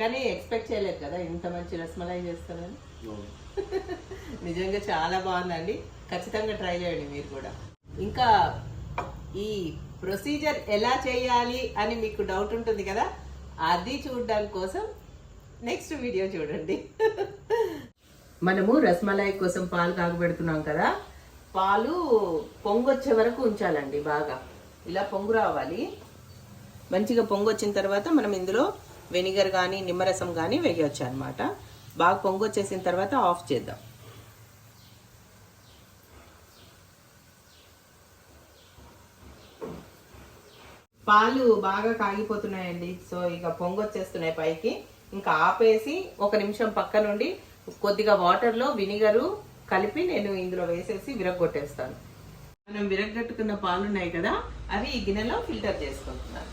కానీ ఎక్స్పెక్ట్ చేయలేదు కదా ఇంత మంచి రసమలై చేస్తారని నిజంగా చాలా బాగుందండి. ఖచ్చితంగా ట్రై చేయండి మీరు కూడా. ఇంకా ఈ ప్రొసీజర్ ఎలా చేయాలి అని మీకు డౌట్ ఉంటుంది కదా అది చూడడానికి కోసం నెక్స్ట్ వీడియో చూడండి. మనము రసమలై కోసం పాలు కాగబెడుతున్నాం కదా పాలు పొంగొచ్చే వరకు ఉంచాలండి బాగా. ఇలా పొంగు రావాలి. మంచిగా పొంగొచ్చిన తర్వాత మనం ఇందులో వెనిగర్ కానీ నిమ్మరసం కానీ వేయవచ్చు అనమాట బాగా పొంగొచ్చేసిన తర్వాత ఆఫ్ చేద్దాం. పాలు బాగా కాగిపోతున్నాయండి. సో ఇక పొంగొచ్చేస్తున్నాయి పైకి. ఇంకా ఆపేసి ఒక నిమిషం పక్క నుండి కొద్దిగా వాటర్లో వినిగరు కలిపి నేను ఇందులో వేసేసి విరగొట్టేస్తాను మనం విరగొట్టుకున్న పాలు ఉన్నాయి కదా అవి ఈ గిన్నెలో ఫిల్టర్ చేసుకుంటున్నాను.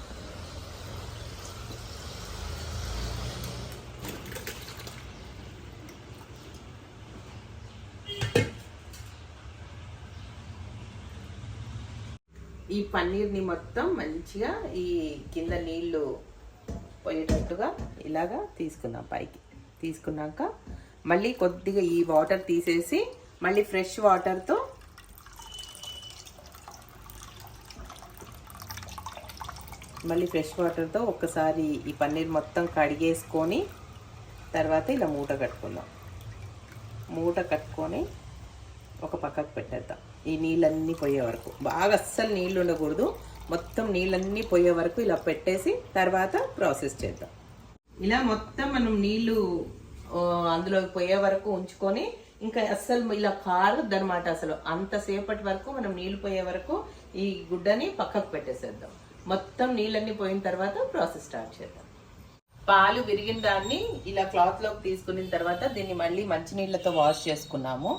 ఈ పన్నీర్ని మొత్తం మంచిగా ఈ కింద నీళ్ళు పోయేటట్టుగా ఇలాగా తీసుకున్నాం పైకి. తీసుకున్నాక మళ్ళీ కొద్దిగా ఈ వాటర్ తీసేసి మళ్ళీ ఫ్రెష్ వాటర్తో మళ్ళీ ఫ్రెష్ వాటర్తో ఒక్కసారి ఈ పన్నీర్ మొత్తం కడిగేసుకొని తర్వాత ఇలా మూట కట్టుకుందాం. మూట కట్టుకొని ఒక పక్కకు పెట్టేద్దాం. ఈ నీళ్ళన్నీ పోయే వరకు. బాగా అస్సలు నీళ్ళు ఉండకూడదు. మొత్తం నీళ్ళన్నీ పోయే వరకు ఇలా పెట్టేసి తర్వాత ప్రాసెస్ చేద్దాం. ఇలా మొత్తం మనం నీళ్ళు అందులో పోయే వరకు ఉంచుకొని ఇంకా అస్సలు ఇలా కారద్దు అసలు. అంతసేపటి వరకు మనం నీళ్ళు పోయే వరకు ఈ గుడ్డని పక్కకు పెట్టేసేద్దాం. మొత్తం నీళ్ళన్నీ పోయిన తర్వాత ప్రాసెస్ స్టార్ట్ చేద్దాం. పాలు విరిగిన దాన్ని ఇలా క్లాత్లోకి తీసుకున్న తర్వాత దీన్ని మళ్ళీ మంచినీళ్ళతో వాష్ చేసుకున్నాము.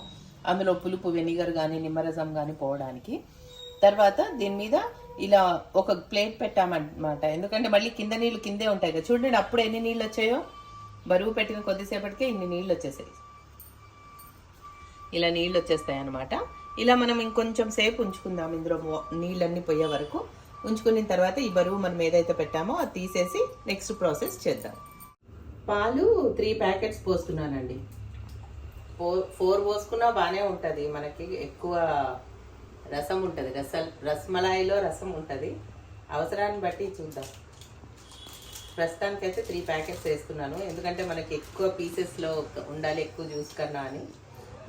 అందులో పులుపు వెనిగర్ కానీ నిమ్మరసం కానీ పోవడానికి. తర్వాత దీని మీద ఇలా ఒక ప్లేట్ పెట్టామన్నమాట. ఎందుకంటే మళ్ళీ కింద నీళ్ళు కిందే ఉంటాయి కదా. చూడండి అప్పుడు ఎన్ని నీళ్ళు వచ్చాయో. బరువు పెట్టిన కొద్దిసేపటికే ఇన్ని నీళ్ళు వచ్చేసాయి. ఇలా నీళ్ళు వచ్చేస్తాయి అనమాట ఇలా మనం ఇంకొంచెం సేపు ఉంచుకుందాం ఇందులో నీళ్ళన్నీ పోయే వరకు. ఉంచుకున్న తర్వాత ఈ బరువు మనం ఏదైతే పెట్టామో అది తీసేసి నెక్స్ట్ ప్రాసెస్ చేద్దాం. పాలు త్రీ ప్యాకెట్స్ పోస్తున్నానండి. ఫోర్ ఫోర్ పోసుకున్నా బాగానే ఉంటుంది. మనకి ఎక్కువ రసం ఉంటుంది. రస రసమలాయిలో రసం ఉంటుంది. అవసరాన్ని బట్టి చూద్దాం. ప్రస్తుతానికైతే త్రీ ప్యాకెట్స్ వేస్తున్నాను. ఎందుకంటే మనకి ఎక్కువ పీసెస్లో ఉండాలి ఎక్కువ జ్యూస్ కన్నా అని.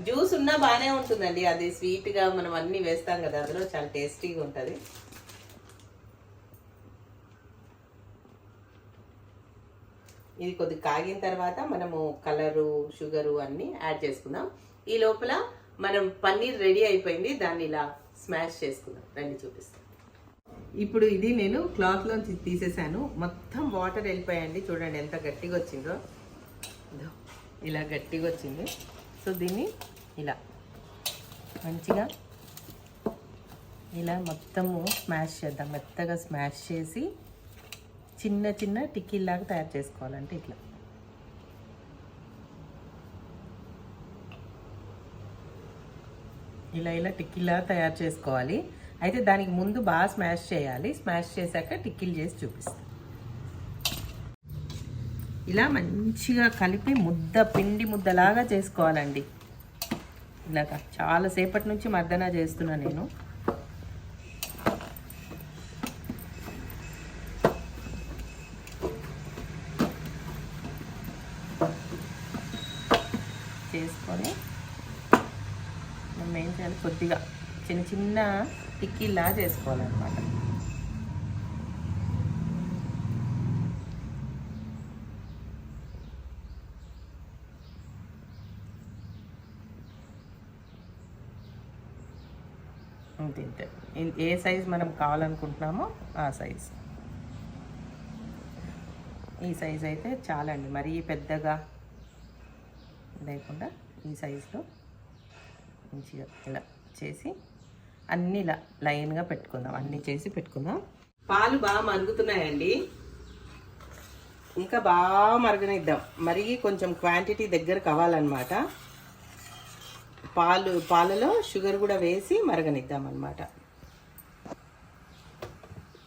జ్యూస్ ఉన్నా బాగానే ఉంటుందండి. అది స్వీట్గా మనం అన్నీ వేస్తాం కదా అందులో చాలా టేస్టీగా ఉంటుంది. ఇది కొద్దిగా కాగిన తర్వాత మనము కలరు షుగరు అన్నీ యాడ్ చేసుకుందాం. ఈ లోపల మనం పన్నీర్ రెడీ అయిపోయింది. దాన్ని ఇలా స్మాష్ చేసుకుందాం. రండి చూపిస్తాం. ఇప్పుడు ఇది నేను క్లాత్లోంచి తీసేసాను. మొత్తం వాటర్ వెళ్ళిపోయాయండి. చూడండి ఎంత గట్టిగా వచ్చిందో. ఇలా గట్టిగా వచ్చింది. సో దీన్ని ఇలా మంచిగా ఇలా మొత్తము స్మాష్ చేద్దాం. మెత్తగా స్మాష్ చేసి చిన్న చిన్న టిక్కీలాగా తయారు చేసుకోవాలంటే ఇట్లా. ఇలా ఇలా టిక్కీలాగా తయారు చేసుకోవాలి. అయితే దానికి ముందు బాగా స్మాష్ చేయాలి. స్మాష్ చేశాక టిక్కీలు చేసి చూపిస్తాను ఇలా మంచిగా కలిపి ముద్ద పిండి ముద్దలాగా చేసుకోవాలండి. ఇలాగా చాలాసేపటి నుంచి మర్దన చేస్తున్నా నేను చేసుకొని మనం ఏం చేయాలి కొద్దిగా చిన్న చిన్న టిక్కీలా చేసుకోవాలన్నమాట. ఇంతే ఇంతే ఏ సైజ్ మనం కావాలనుకుంటున్నామో ఆ సైజ్. ఈ సైజ్ అయితే చాలండి. మరీ పెద్దగా లేకుండా ఈ సైజులో మంచిగా ఇలా చేసి అన్నీ ఇలా లైన్గా పెట్టుకుందాం. అన్నీ చేసి పెట్టుకుందాం. పాలు బాగా మరుగుతున్నాయండి. ఇంకా బాగా మరగనిద్దాం. మరిగి కొంచెం క్వాంటిటీ దగ్గర కావాలన్నమాట. పాలు పాలలో షుగర్ కూడా వేసి మరగనిద్దాం అనమాట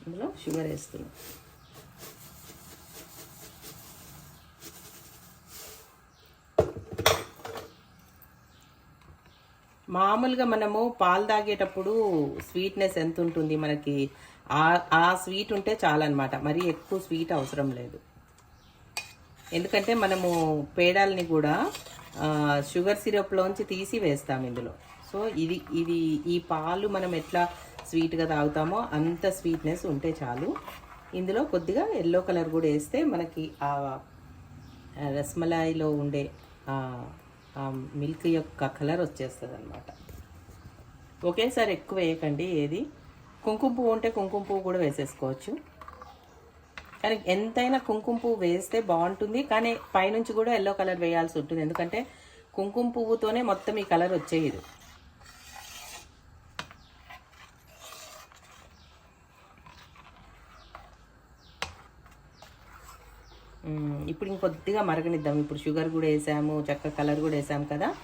ఇందులో షుగర్ వేస్తున్నాం. మామూలుగా మనము పాలు తాగేటప్పుడు స్వీట్నెస్ ఎంత ఉంటుంది మనకి? ఆ ఆ స్వీట్ ఉంటే చాలన్నమాట. మరీ ఎక్కువ స్వీట్ అవసరం లేదు. ఎందుకంటే మనము పేడాలని కూడా షుగర్ సిరప్లోంచి తీసి వేస్తాం ఇందులో. సో ఇది ఇది ఈ పాలు మనం ఎట్లా స్వీట్గా తాగుతామో అంత స్వీట్నెస్ ఉంటే చాలు. ఇందులో కొద్దిగా ఎల్లో కలర్ కూడా వేస్తే మనకి ఆ రస్మలాయిలో ఉండే ఆ మిల్క్ యొక్క కలర్ వచ్చేస్తుంది అనమాట ఒకేసారి ఎక్కువ వేయకండి ఏది? కుంకుమ పువ్వు ఉంటే కుంకుమ పువ్వు కూడా వేసేసుకోవచ్చు. కానీ ఎంతైనా కుంకుమ పువ్వు వేస్తే బాగుంటుంది కానీ పైనుంచి కూడా ఎల్లో కలర్ వేయాల్సి ఉంటుంది. ఎందుకంటే కుంకుమ పువ్వుతోనే మొత్తం ఈ కలర్ వచ్చేయదు. కొద్దిగా మరగనిద్దాం ఇప్పుడు షుగర్ కూడా వేసాము చక్క కలర్ కూడా వేసాము కదా.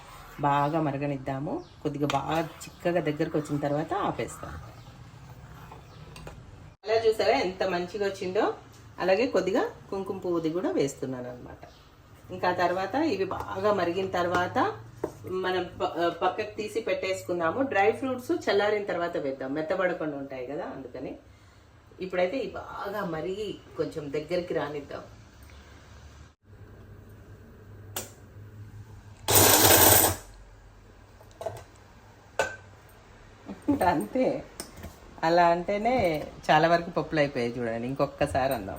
బాగా మరగనిద్దాము. కొద్దిగా బాగా చిక్కగా దగ్గరకు వచ్చిన తర్వాత ఆపేస్తాం. కలర్ చూసారా ఎంత మంచిగా వచ్చిందో? అలాగే కొద్దిగా కుంకుమ పువ్వుది కూడా వేస్తున్నాను అనమాట ఇంకా తర్వాత ఇవి బాగా మరిగిన తర్వాత మనం ప- పక్కకు తీసి పెట్టేసుకుందాము. డ్రై ఫ్రూట్స్ చల్లారిన తర్వాత వేద్దాం. మెత్తబడకుండా ఉంటాయి కదా అందుకని. ఇప్పుడైతే ఇవి బాగా మరిగి కొంచెం దగ్గరికి రానిద్దాం. అంతే. అలా అంటేనే చాలా వరకు పప్పులు అయిపోయాయి చూడండి. ఇంకొకసారి అందాం.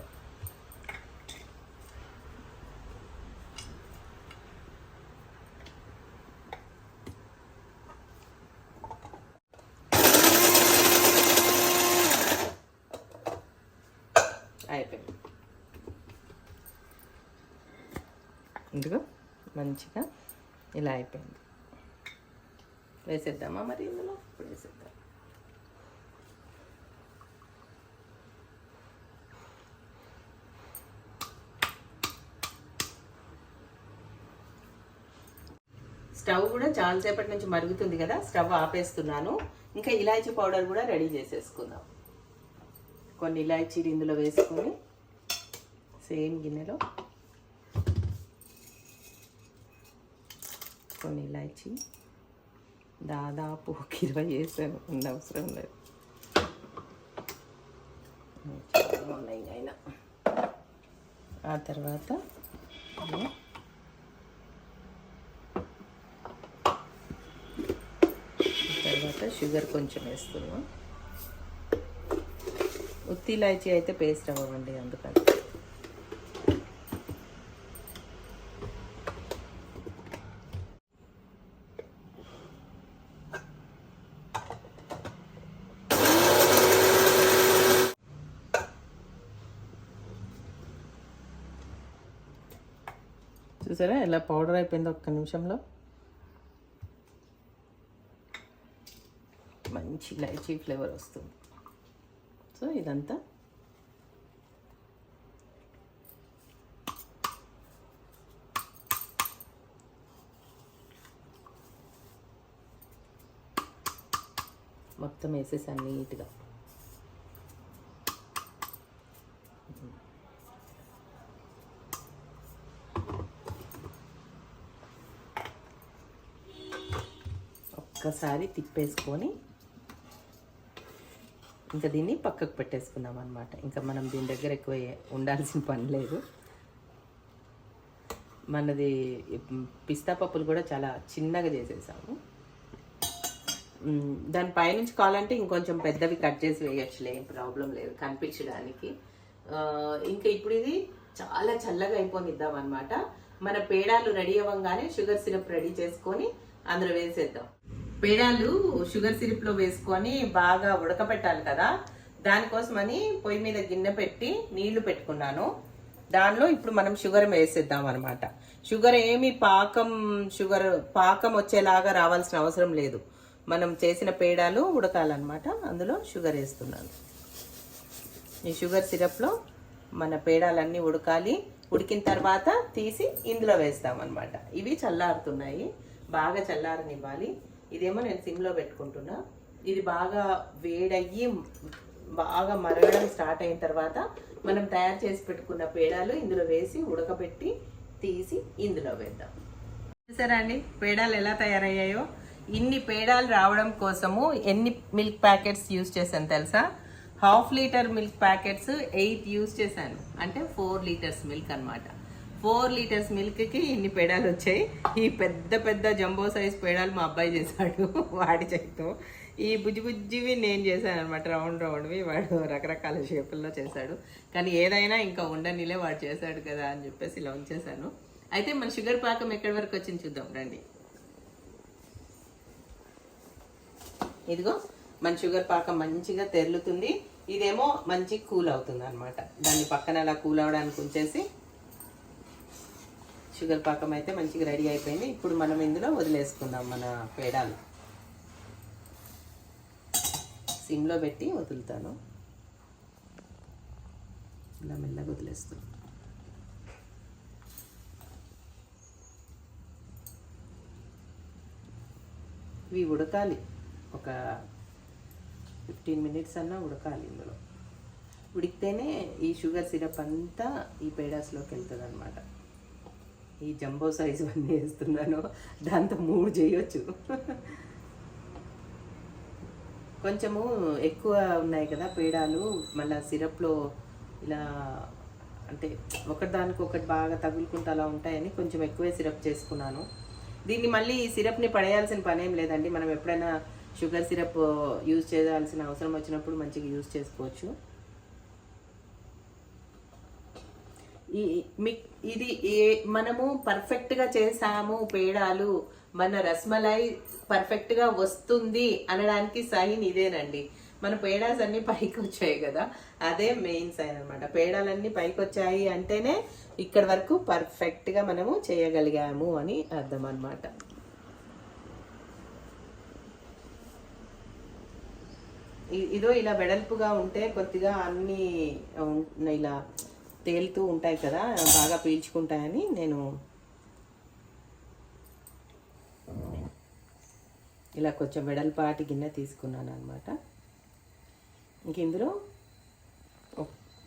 అయిపోయింది. ఇందులో మంచిగా ఇలా అయిపోయింది. వేసేద్దామా మరి ఇందులో? ఇప్పుడు వేసేద్దాం. స్టవ్ కూడా చాలాసేపటి నుంచి మరుగుతుంది కదా స్టవ్ ఆపేస్తున్నాను. ఇంకా ఇలాచీ పౌడర్ కూడా రెడీ చేసేసుకుందాం. కొన్ని ఇలాచీలు ఇందులో వేసుకొని సేమ్ గిన్నెలో కొన్ని ఇలాచీ. దాదాపు ఒక ఇరవై వేసాను ఉన్న అవసరం లేదు. ఉన్నాయి అయినా ఆ తర్వాత ఇదిగో తర్వాత షుగర్ కొంచెం వేస్తున్నాం. ఉత్తి ఇలాచీ అయితే పేస్ట్ అవ్వండి అందుకని. చూసారా? ఎలా పౌడర్ అయిపోయింది ఒక్క నిమిషంలో మంచి ఇలాచీ ఫ్లేవర్ వస్తుంది. సో ఇదంతా. మొత్తం వేసేసాను నీట్గా. ఒక్కసారి తిప్పేసుకొని ఇంకా దీన్ని పక్కకు పెట్టేసుకున్నాం అనమాట ఇంకా మనం దీని దగ్గర ఎక్కువ ఉండాల్సిన పని లేదు. మనది పిస్తా పప్పులు కూడా చాలా చిన్నగా చేసేసాము. దాని పైనుంచి కావాలంటే ఇంకొంచెం పెద్దవి కట్ చేసి వేయచ్చులే ఏం ప్రాబ్లం లేదు కనిపించడానికి. ఇంకా ఇప్పుడు ఇది చాలా చల్లగా అయిపోనిద్దాం అనమాట మన పేడాలు రెడీ అవ్వగానే షుగర్ సిరప్ రెడీ చేసుకొని అందులో వేసేద్దాం. పేడాలు షుగర్ సిరప్లో వేసుకొని బాగా ఉడకపెట్టాలి కదా. దానికోసమని పొయ్యి మీద గిన్నె పెట్టి నీళ్ళు పెట్టుకున్నాను. దానిలో ఇప్పుడు మనం షుగర్ వేసేద్దాం అనమాట షుగర్ ఏమి పాకం షుగర్ పాకం వచ్చేలాగా రావాల్సిన అవసరం లేదు. మనం చేసిన పేడాలు ఉడకాలన్నమాట. అందులో షుగర్ వేస్తున్నాను. ఈ షుగర్ సిరప్లో మన పేడాలన్నీ ఉడకాలి. ఉడికిన తర్వాత తీసి ఇందులో వేస్తామన్నమాట. ఇవి చల్లారుతున్నాయి. బాగా చల్లారనివ్వాలి. ఇదేమో నేను సిమ్లో పెట్టుకుంటున్నా. ఇది బాగా వేడయ్యి బాగా మరగడం స్టార్ట్ అయిన తర్వాత మనం తయారు చేసి పెట్టుకున్న పేడాలు ఇందులో వేసి ఉడకబెట్టి తీసి ఇందులో వేద్దాం. చూసారా అండి? పేడాలు ఎలా తయారయ్యాయో? ఇన్ని పేడాలు రావడం కోసము ఎన్ని మిల్క్ ప్యాకెట్స్ యూజ్ చేశాను తెలుసా? Half litre milk packets eight use చేశాను. అంటే ఫోర్ లీటర్స్ మిల్క్ అన్నమాట. ఫోర్ లీటర్స్ మిల్క్కి ఇన్ని పేడాలు వచ్చాయి. ఈ పెద్ద పెద్ద జంబో సైజ్ పేడాలు మా అబ్బాయి చేశాడు వాడి చేతితో. ఈ బుజ్జి బుజ్జివి నేను చేశాను అనమాట రౌండ్ రౌండ్వి వాడు రకరకాల షేపుల్లో చేశాడు. కానీ ఏదైనా ఇంకా ఉండనిలే వాడు చేశాడు కదా అని చెప్పేసి ఇలా ఉంచేశాను. అయితే మన షుగర్ పాకం ఎక్కడి వరకు వచ్చింది చూద్దాం రండి. ఇదిగో మన షుగర్ పాకం మంచిగా తెరులుతుంది. ఇదేమో మంచి కూల్ అవుతుంది అనమాట దాన్ని పక్కన అలా కూల్ అవడానికి ఉంచేసి షుగర్ పాకం అయితే మంచిగా రెడీ అయిపోయింది. ఇప్పుడు మనం ఇందులో వదిలేసుకుందాం మన పేడాలు. సిమ్లో పెట్టి వదులుతాను. ఇలా మెల్లగా వదిలేస్తాను. ఇవి ఉడకాలి. ఒక ఫిఫ్టీన్ మినిట్స్ అన్నా ఉడకాలి ఇందులో. ఉడికితేనే ఈ షుగర్ సిరప్ అంతా ఈ పేడాస్లోకి వెళ్తుంది అనమాట ఈ జంబో సైజు అన్నీ వేస్తున్నాను. దాంతో మూడు చేయొచ్చు. కొంచెము ఎక్కువ ఉన్నాయి కదా పేడాలు. మళ్ళీ సిరప్లో ఇలా అంటే ఒకదానికి ఒకటి బాగా తగులుకుంటూ అలా ఉంటాయని కొంచెం ఎక్కువే సిరప్ చేసుకున్నాను. దీన్ని మళ్ళీ ఈ సిరప్ని పడేయాల్సిన పని ఏం లేదండి. మనం ఎప్పుడైనా షుగర్ సిరప్ యూజ్ చేయాల్సిన అవసరం వచ్చినప్పుడు మంచిగా యూజ్ చేసుకోవచ్చు ఈ మీ- ఇది ఏ మనము పర్ఫెక్ట్గా చేసాము పేడాలు మన రస్మలై పర్ఫెక్ట్గా వస్తుంది అనడానికి సైన్ ఇదేనండి. మన పేడాస్ అన్నీ పైకి వచ్చాయి కదా అదే మెయిన్ సైన్ అనమాట పేడాలన్నీ పైకి వచ్చాయి అంటేనే ఇక్కడ వరకు పర్ఫెక్ట్గా మనము చేయగలిగాము అని అర్థం అనమాట ఇదో ఇలా వెడల్పుగా ఉంటే కొద్దిగా అన్నీ ఇలా తేలుతూ ఉంటాయి కదా బాగా పీల్చుకుంటాయని నేను ఇలా కొంచెం వెడల్పాటి గిన్నె తీసుకున్నాను అనమాట ఇంక ఇందులో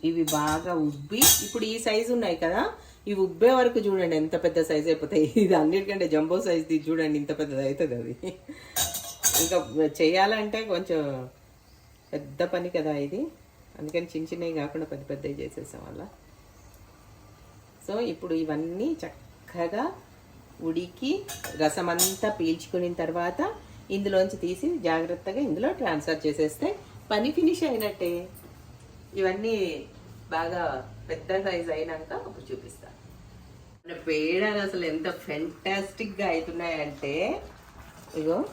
ఇవి బాగా ఉబ్బి ఇప్పుడు ఈ సైజు ఉన్నాయి కదా ఇవి ఉబ్బే వరకు చూడండి ఎంత పెద్ద సైజ్ అయిపోతాయి. ఇది అన్నిటికంటే జంబో సైజ్ చూడండి ఇంత పెద్దది అవుతుంది అది. ఇంకా చేయాలంటే కొంచెం పెద్ద పని కదా ఇది. అందుకని చిన్న చిన్నవి కాకుండా పెద్ద పెద్దవి చేసేసాం అలా. సో ఇప్పుడు ఇవన్నీ చక్కగా ఉడికి రసం అంతా పీల్చుకున్న తర్వాత ఇందులోంచి తీసి జాగ్రత్తగా ఇందులో ట్రాన్స్ఫర్ చేసేస్తే పని ఫినిష్ అయినట్టే. ఇవన్నీ బాగా పెద్ద సైజ్ అయినాక అప్పుడు చూపిస్తాను. మన పేడలు అసలు ఎంత ఫెంటాస్టిక్గా అవుతున్నాయంటే ఇగో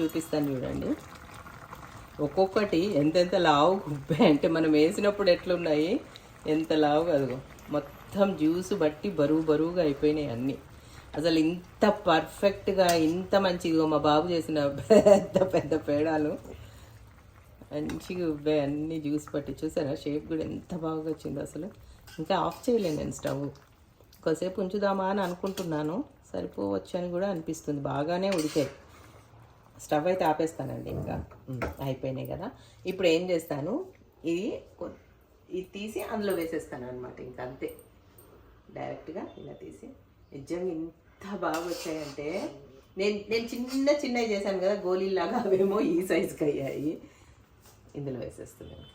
చూపిస్తాను చూడండి. ఒక్కొక్కటి ఎంతెంత లావు గుబ్బే అంటే మనం వేసినప్పుడు ఎట్లున్నాయి? ఎంత లావు కదుగో మొత్తం మొత్తం జ్యూస్ బట్టి బరువు బరువుగా అయిపోయినాయి అన్నీ. అసలు ఇంత పర్ఫెక్ట్గా ఇంత మంచిగా మా బాబు చేసిన పెద్ద పెద్ద పేడాలు. మంచిగా ఉబ్బే అన్ని జ్యూస్ పట్టి. చూసారా? షేప్ కూడా ఎంత బాగా వచ్చిందో అసలు. ఇంకా ఆఫ్ చేయలేను నేను స్టవ్. కొద్దిసేపు ఉంచుదామా అని అనుకుంటున్నాను. సరిపోవచ్చు అని కూడా అనిపిస్తుంది. బాగానే ఉడికాయి. స్టవ్ అయితే ఆపేస్తానండి ఇంకా. అయిపోయినాయి కదా. ఇప్పుడు ఏం చేస్తాను? ఇది ఇది తీసి అందులో వేసేస్తాను అనమాట ఇంకా అంతే. డైరెక్ట్గా ఇలా తీసి. నిజంగా ఇంత బాగా వచ్చాయంటే నేను నేను చిన్న చిన్నవి చేశాను కదా గోళీలాగా అవేమో ఈ సైజుకి అయ్యాయి. ఇందులో వేసేస్తున్నాను.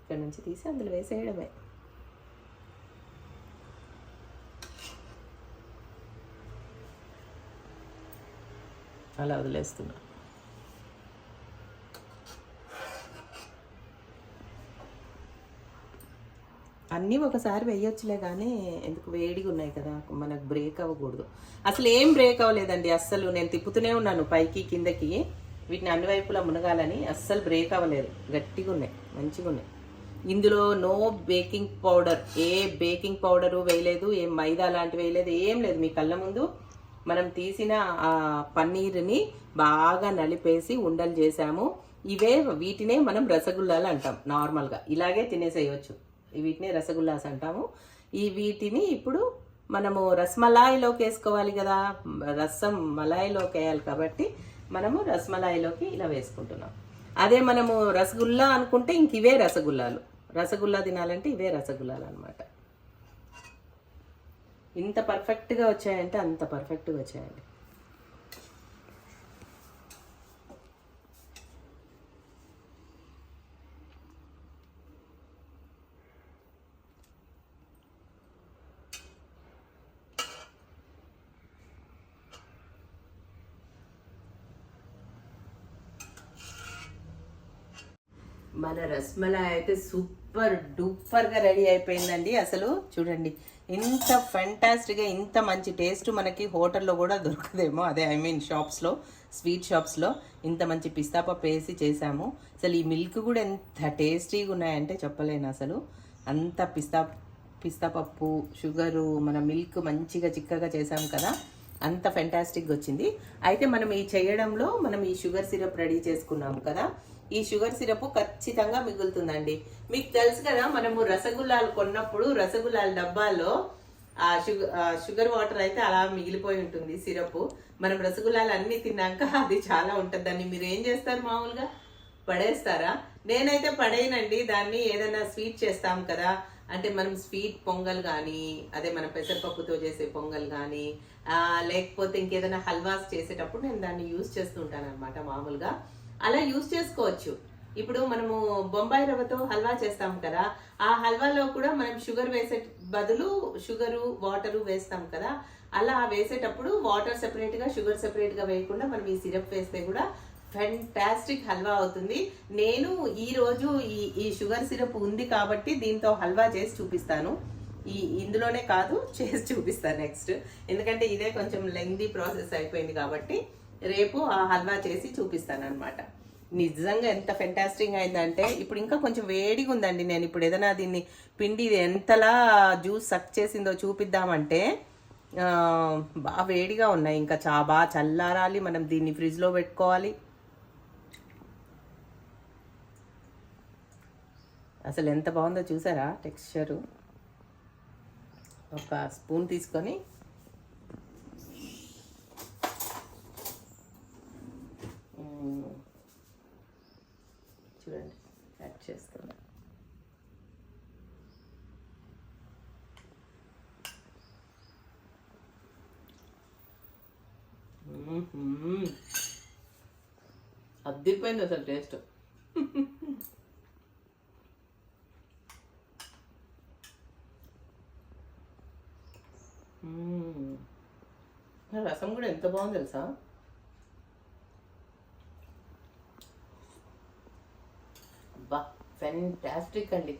ఇక్కడ నుంచి తీసి అందులో వేసేయడమే. అలా వదిలేస్తున్నాను అన్నీ ఒకసారి వేయొచ్చులే కానీ ఎందుకు వేడిగా ఉన్నాయి కదా మనకు బ్రేక్ అవ్వకూడదు. అసలు ఏం బ్రేక్ అవ్వలేదండి అస్సలు నేను తిప్పుతూనే ఉన్నాను పైకి కిందకి. వీటిని అన్ని వైపులా మునగాలని అస్సలు బ్రేక్ అవ్వలేదు. గట్టిగా ఉన్నాయి మంచిగా ఉన్నాయి. ఇందులో నో బేకింగ్ పౌడర్ ఏ బేకింగ్ పౌడరు వేయలేదు ఏ మైదా లాంటివి వేయలేదు ఏం లేదు. మీ కళ్ళ ముందు మనం తీసిన ఆ పన్నీరుని బాగా నలిపేసి ఉండలు చేసాము ఇవే వీటినే మనం రసగుల్లాలు అంటాం నార్మల్గా ఇలాగే తినేసేయచ్చు. వీటినే రసగుల్లాస్ అంటాము. ఈ వీటిని ఇప్పుడు మనము రస్మలాయిలోకి వేసుకోవాలి కదా. రసం మలాయిలోకి వేయాలి కాబట్టి మనము రస్మలాయిలోకి ఇలా వేసుకుంటున్నాం. అదే మనము రసగుల్లా అనుకుంటే ఇంక ఇవే రసగుల్లాలు. రసగుల్లా తినాలంటే ఇవే రసగుల్లాలు అనమాట ఇంత పర్ఫెక్ట్గా వచ్చాయంటే అంత పర్ఫెక్ట్గా వచ్చాయండి మన రస్మలై అయితే సూపర్ డూపర్గా రెడీ అయిపోయిందండి. అసలు చూడండి ఇంత ఫెంటాస్టిక్గా ఇంత మంచి టేస్ట్ మనకి హోటల్లో కూడా దొరకదేమో. అదే ఐ మీన్ షాప్స్లో స్వీట్ షాప్స్లో ఇంత మంచి పిస్తా పప్పు వేసి చేసాము అసలు ఈ మిల్క్ కూడా ఎంత టేస్టీగా ఉన్నాయంటే చెప్పలేను అసలు. అంత పిస్తా పిస్తా పప్పు షుగరు మన మిల్క్ మంచిగా చిక్కగా చేసాం కదా. అంత ఫెంటాస్టిక్గా వచ్చింది. అయితే మనం ఈ చేయడంలో మనం ఈ షుగర్ సిరప్ రెడీ చేసుకున్నాము కదా. ఈ షుగర్ సిరప్ ఖచ్చితంగా మిగులుతుందండి. మీకు తెలుసు కదా మనము రసగుల్లాలు కొన్నప్పుడు రసగుల్లాల డబ్బాలో ఆ షుగర్ షుగర్ వాటర్ అయితే అలా మిగిలిపోయి ఉంటుంది సిరప్. మనం రసగుల్లాలు అన్ని తిన్నాక అది చాలా ఉంటుంది దాన్ని మీరు ఏం చేస్తారు మామూలుగా? పడేస్తారా? నేనైతే పడేయనండి. దాన్ని ఏదైనా స్వీట్ చేస్తాం కదా. అంటే మనం స్వీట్ పొంగల్ కానీ అదే మన పెసరపప్పుతో చేసే పొంగల్ కానీ లేకపోతే ఇంకేదైనా హల్వాస్ చేసేటప్పుడు నేను దాన్ని యూజ్ చేస్తుంటాను అనమాట మామూలుగా. అలా యూజ్ చేసుకోవచ్చు. ఇప్పుడు మనము బొంబాయి రవ్వతో హల్వా చేస్తాం కదా ఆ హల్వాలో కూడా మనం షుగర్ వేసే బదులు షుగరు వాటరు వేస్తాం కదా అలా వేసేటప్పుడు వాటర్ సెపరేట్గా షుగర్ సెపరేట్గా వేయకుండా మనం ఈ సిరప్ వేస్తే కూడా ఫెంటాస్టిక్ హల్వా అవుతుంది. నేను ఈరోజు ఈ ఈ షుగర్ సిరప్ ఉంది కాబట్టి దీంతో హల్వా చేసి చూపిస్తాను. ఈ ఇందులోనే కాదు చేసి చూపిస్తాను నెక్స్ట్. ఎందుకంటే ఇదే కొంచెం లెంగ్దీ ప్రాసెస్ అయిపోయింది కాబట్టి. రేపు ఆ హల్వా చేసి చూపిస్తాను అనమాట నిజంగా ఎంత ఫెంటాస్టింగ్ అయిందంటే ఇప్పుడు ఇంకా కొంచెం వేడిగా ఉందండి నేను. ఇప్పుడు ఏదైనా దీన్ని పిండి ఎంతలా జ్యూస్ సక్ చేసిందో చూపిద్దామంటే బాగా వేడిగా ఉన్నాయి. ఇంకా చా బాగా చల్లారాలి. మనం దీన్ని ఫ్రిడ్జ్లో పెట్టుకోవాలి. అసలు ఎంత బాగుందో చూసారా? టెక్స్చరు ఒక స్పూన్ తీసుకొని చూడండి యాడ్ చేస్తున్నా మ్మ్. అద్దిపోయింది అసలు టేస్ట్. రసం కూడా ఎంత బాగుంది తెలుసా? ఫెంటాస్టిక్ అండి.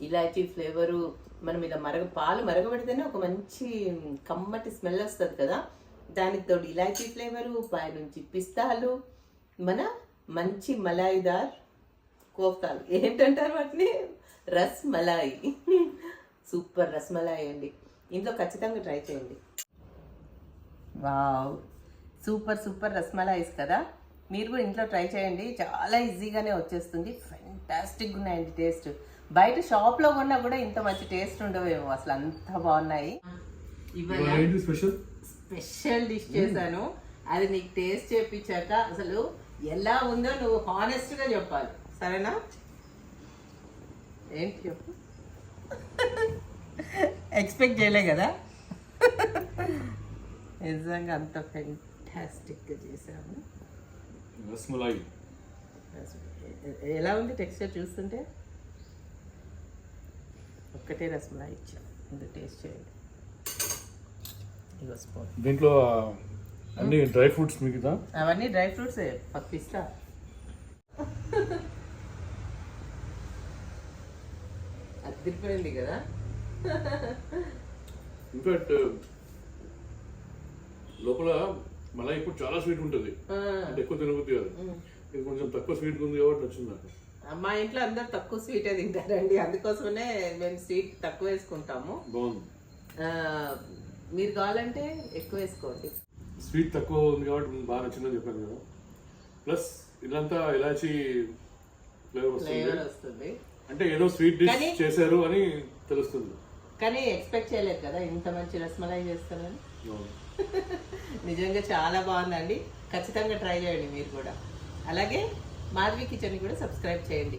ఇలాచీ ఫ్లేవరు మనం ఇలా మరగ పాలు మరగబెడితేనే ఒక మంచి కమ్మటి స్మెల్ వస్తుంది కదా. దానికి తోడు ఇలాచీ ఫ్లేవరు పైనుంచి పిస్తాలు మన మంచి మలాయిదార్ కోఫ్తాలు. ఏంటంటారు వాటిని? రస్ మలాయి. సూపర్ రస్ మలాయి అండి. ఇంట్లో ఖచ్చితంగా ట్రై చేయండి. వావ్! సూపర్ సూపర్ రస్మలాయిస్ కదా. మీరు కూడా ఇంట్లో ట్రై చేయండి. చాలా ఈజీగానే వచ్చేస్తుంది. ఫెంటాస్టిక్ ఉన్నాయండి టేస్ట్ బయట షాప్లో కొన్నా కూడా ఇంత మంచి టేస్ట్ ఉండవేమో. అసలు అంత బాగున్నాయి. స్పెషల్ స్పెషల్ డిష్ చేశాను. అది నీకు టేస్ట్ చేపించాక అసలు ఎలా ఉందో నువ్వు హానెస్ట్గా చెప్పాలి. సరేనా? ఏంటి చెప్పు? ఎక్స్పెక్ట్ చేయలే కదా? నిజంగా అంత ఫెంటాస్టిక్గా చేశాము రస్మలాయి ఎ- ఎలా ఉంది టెక్స్చర్ చూస్తుంటే? ఒక్కటే రసమలా ఇచ్చాం. ఇది టేస్ట్ చేయండి. దీంట్లో అన్ని డ్రై ఫ్రూట్స్ మిగతా? అవన్నీ డ్రై ఫ్రూట్స్ పప్పిస్తా అదిరిపోయింది కదా. ఇన్ఫాక్ట్ లోపల మళ్ళీ ఇప్పుడు చాలా స్వీట్ ఉంటుంది. అంటే ఎక్కువ తినబుద్ధి కాదు. ఇది కొంచెం తక్కువ స్వీట్ ఉంది కాబట్టి నచ్చింది నాకు. మా ఇంట్లో అందరు తక్కువ స్వీటే తింటారండి. అందుకోసమే మేము స్వీట్ తక్కువ వేసుకుంటాము. బాగుంది. మీరు కావాలంటే ఎక్కువ వేసుకోండి. స్వీట్ తక్కువ ఉంది కాబట్టి బాగా నచ్చిందని చెప్పాను కదా. ప్లస్ ఇల్లంతా ఇలాచి ఫ్లేవర్ వస్తుంది. ఫ్లేవర్ వస్తుంది. అంటే ఏదో స్వీట్ డిష్ చేశారు అని తెలుస్తుంది. కానీ ఎక్స్పెక్ట్ చేయలేదు కదా ఇంత మంచి రసమలై చేస్తారని అవును. నిజంగా చాలా బాగుందండి. ఖచ్చితంగా ట్రై చేయండి మీరు కూడా. అలాగే మాధవి కిచెన్ కూడా సబ్స్క్రైబ్ చేయండి.